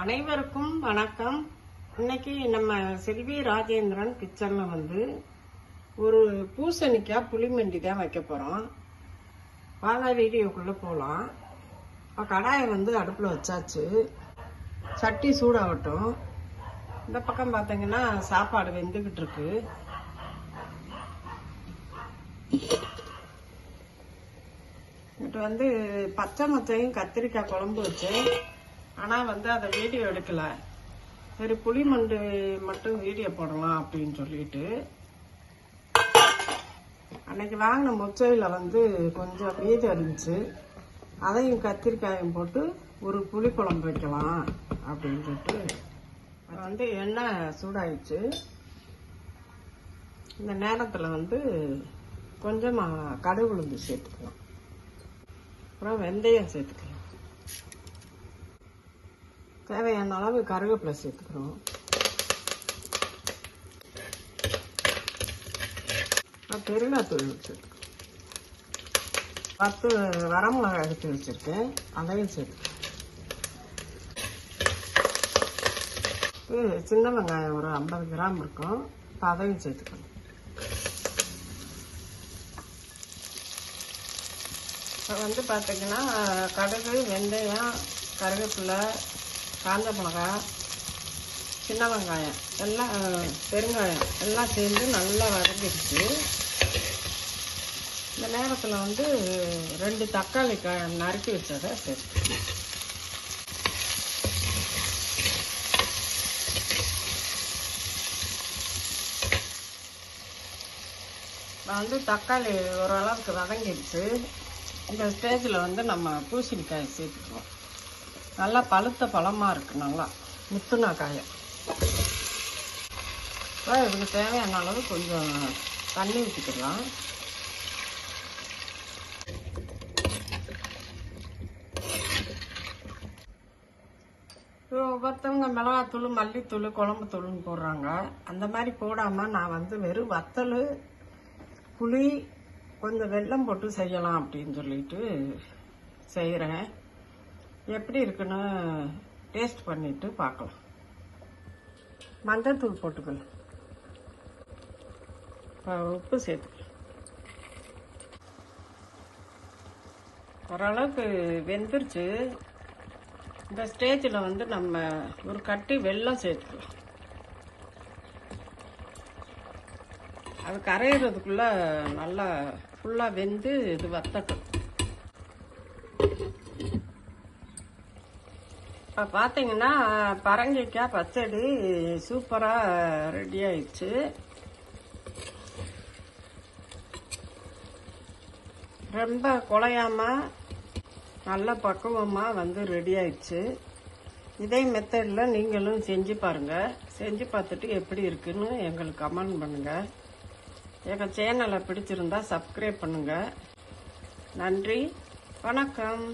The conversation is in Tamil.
அனைவருக்கும் வணக்கம். இன்னைக்கு நம்ம செல்வி ராஜேந்திரன் கிச்சன்ல வந்து ஒரு பூசணிக்காய் புளிமண்டி தான் வைக்க போறோம். வாங்க வீடியோக்குள்ள போகலாம் இப்போ கடாயை வந்து அடுப்பில் வச்சாச்சு. சட்டி சூடாகட்டும். இந்த பக்கம் பார்த்தீங்கன்னா சாப்பாடு வெந்துக்கிட்டு இருக்கு. இது வந்து பச்சை மத்தையும் கத்திரிக்காய் குழம்பு வச்சேன். ஆனால் வந்து அதை வீடியோ எடுக்கலை. சரி புளிமண்டு மட்டும் வீடியோ போடலாம் அப்படின்னு சொல்லிட்டு. அன்னைக்கு வாங்கின முச்சையில் வந்து கொஞ்சம் மீதம் இருந்துச்சு. அதையும் கத்திரிக்காயும் போட்டு ஒரு புளி குழம்பு வைக்கலாம் அப்படின்னு சொல்லிட்டு. வந்து எண்ணெய் சூடாயிடுச்சு. இந்த நேரத்தில் வந்து கொஞ்சமாக கடுகு உளுந்து சேர்த்துக்கலாம். அப்புறம் வெந்தயம் சேர்த்துக்கலாம். தேவையான அளவு கருவேப்பிலை சேர்த்துக்கிறோம். பெருங்காத்தூள் வச்சுருக்கேன் பத்து வரமிளகாய் எடுத்து வச்சுருக்கேன். அதையும் சேர்த்துக்கிறேன் சின்ன வெங்காயம் ஒரு ஐம்பது கிராம் இருக்கும். இப்போ அதையும் சேர்த்துக்கணும் இப்போ வந்து பார்த்தீங்கன்னா கடுகு வெந்தயம் கருவேப்பிலை காஞ்ச மிளகாய் சின்ன வெங்காயம் எல்லாம் பெருங்காயம் எல்லாம் சேர்ந்து நல்லா வதங்கிடுச்சு. இந்த நேரத்தில் வந்து ரெண்டு தக்காளி க நறுக்கி வச்சதை சேர்த்து. நான் வந்து தக்காளி ஓரளவுக்கு வதங்கிடுச்சு. இந்த ஸ்டேஜில் வந்து நம்ம பூசணிக்காய் சேர்த்துக்குவோம். நல்லா பழுத்த பழமாக இருக்கு நல்லா. முத்துனா காயை. இப்போ இதுக்கு தேவையான அளவு கொஞ்சம் தண்ணி ஊற்றிக்கலாம் ஒவ்வொருத்தவங்க மிளகாத்தூள் மல்லித்தூள் குழம்பு தூள்னு போடுறாங்க. அந்த மாதிரி போடாமல் நான் வந்து வெறும் வத்தல் புளி கொஞ்சம் வெல்லம் போட்டு செய்யலாம் அப்படின்னு சொல்லிட்டு செய்கிறேன் எப்படி இருக்குன்னு டேஸ்ட் பண்ணிட்டு பார்க்கலாம். மஞ்சள்தூள் போட்டுக்கலாம். இப்போ உப்பு சேர்த்துக்கலாம் ஓரளவுக்கு வெந்துருச்சு. இந்த ஸ்டேஜில் வந்து நம்ம ஒரு கட்டி வெல்லம் சேர்த்துக்கலாம். அது கரையிறதுக்குள்ளே நல்லா ஃபுல்லாக வெந்து இது வத்தட்டும் இப்போ பார்த்தீங்கன்னா பரங்கிக்காய் பச்சடி சூப்பராக ரெடி ஆயிடுச்சு. ரொம்ப குலையாம நல்ல பக்குவமாக வந்து ரெடி ஆயிடுச்சு. இதே மெத்தடில் நீங்களும் செஞ்சு பாருங்கள் செஞ்சு பார்த்துட்டு எப்படி இருக்குன்னு எங்களுக்கு கமெண்ட் பண்ணுங்கள் எங்கள் சேனலை பிடிச்சிருந்தா சப்ஸ்கிரைப் பண்ணுங்கள் நன்றி. வணக்கம்.